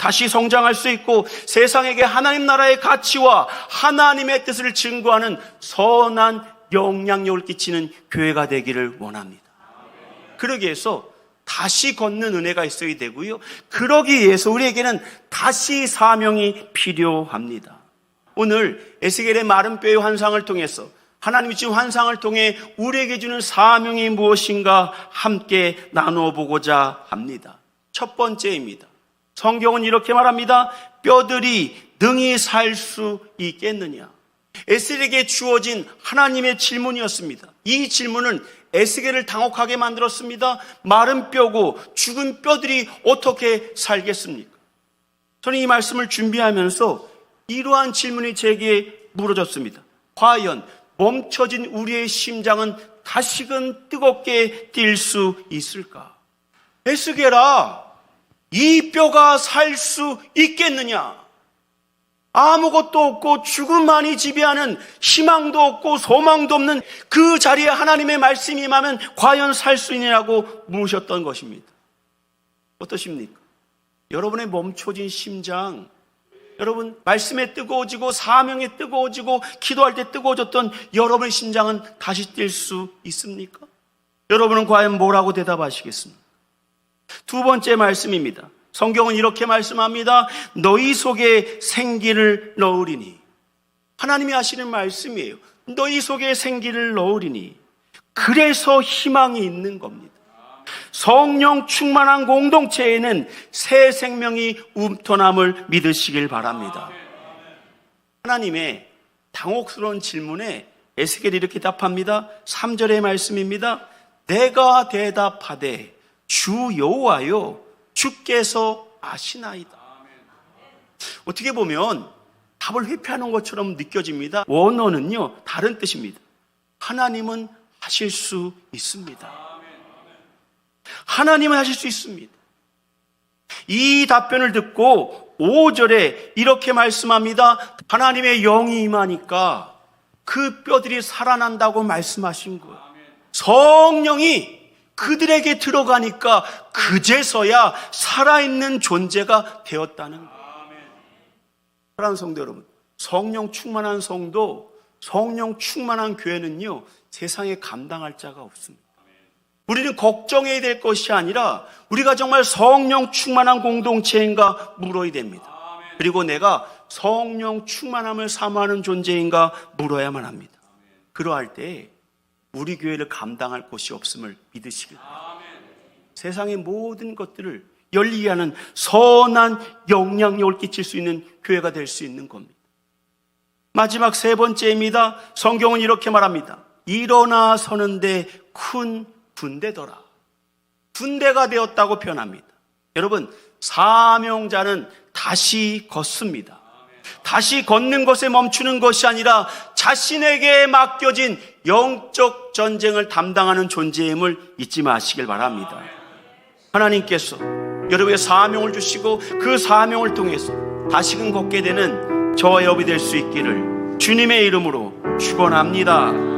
다시 성장할 수 있고 세상에게 하나님 나라의 가치와 하나님의 뜻을 증거하는 선한 영향력을 끼치는 교회가 되기를 원합니다. 그러기 위해서 다시 걷는 은혜가 있어야 되고요. 그러기 위해서 우리에게는 다시 사명이 필요합니다. 오늘 에스겔의 마른 뼈의 환상을 통해서 하나님이 지금 환상을 통해 우리에게 주는 사명이 무엇인가 함께 나누어 보고자 합니다. 첫 번째입니다. 성경은 이렇게 말합니다. 뼈들이 능히 살 수 있겠느냐? 에스겔에게 주어진 하나님의 질문이었습니다. 이 질문은 에스겔을 당혹하게 만들었습니다. 마른 뼈고 죽은 뼈들이 어떻게 살겠습니까? 저는 이 말씀을 준비하면서 이러한 질문이 제게 물어졌습니다. 과연 멈춰진 우리의 심장은 다시금 뜨겁게 뛸 수 있을까? 에스겔아, 이 뼈가 살 수 있겠느냐? 아무것도 없고 죽음만이 지배하는 희망도 없고 소망도 없는 그 자리에 하나님의 말씀이 임하면 과연 살 수 있느냐고 물으셨던 것입니다. 어떠십니까? 여러분의 멈춰진 심장, 여러분 말씀에 뜨거워지고 사명에 뜨거워지고 기도할 때 뜨거워졌던 여러분의 심장은 다시 뛸 수 있습니까? 여러분은 과연 뭐라고 대답하시겠습니까? 두 번째 말씀입니다. 성경은 이렇게 말씀합니다. 너희 속에 생기를 넣으리니. 하나님이 하시는 말씀이에요. 너희 속에 생기를 넣으리니. 그래서 희망이 있는 겁니다. 성령 충만한 공동체에는 새 생명이 움터남을 믿으시길 바랍니다. 하나님의 당혹스러운 질문에 에스겔이 이렇게 답합니다. 3절의 말씀입니다. 내가 대답하되 주 여호와여 주께서 아시나이다. 어떻게 보면 답을 회피하는 것처럼 느껴집니다. 원어는요, 다른 뜻입니다. 하나님은 하실 수 있습니다. 하나님은 하실 수 있습니다. 이 답변을 듣고 5절에 이렇게 말씀합니다. 하나님의 영이 임하니까 그 뼈들이 살아난다고 말씀하신 거예요. 성령이 그들에게 들어가니까 그제서야 살아있는 존재가 되었다는 거예요. 사랑하는 성도 여러분, 성령 충만한 성도, 성령 충만한 교회는요, 세상에 감당할 자가 없습니다. 우리는 걱정해야 될 것이 아니라 우리가 정말 성령 충만한 공동체인가 물어야 됩니다. 그리고 내가 성령 충만함을 사모하는 존재인가 물어야만 합니다. 그러할 때 우리 교회를 감당할 곳이 없음을 믿으시길. 세상의 모든 것들을 열리게 하는 선한 영향력을 끼칠 수 있는 교회가 될 수 있는 겁니다. 마지막 세 번째입니다. 성경은 이렇게 말합니다. 일어나 서는데 큰 군대더라. 군대가 되었다고 표현합니다. 여러분, 사명자는 다시 걷습니다. 다시 걷는 것에 멈추는 것이 아니라 자신에게 맡겨진 영적 전쟁을 담당하는 존재임을 잊지 마시길 바랍니다. 하나님께서 여러분의 사명을 주시고 그 사명을 통해서 다시금 걷게 되는 저와 여러분이 될수 있기를 주님의 이름으로 축원합니다.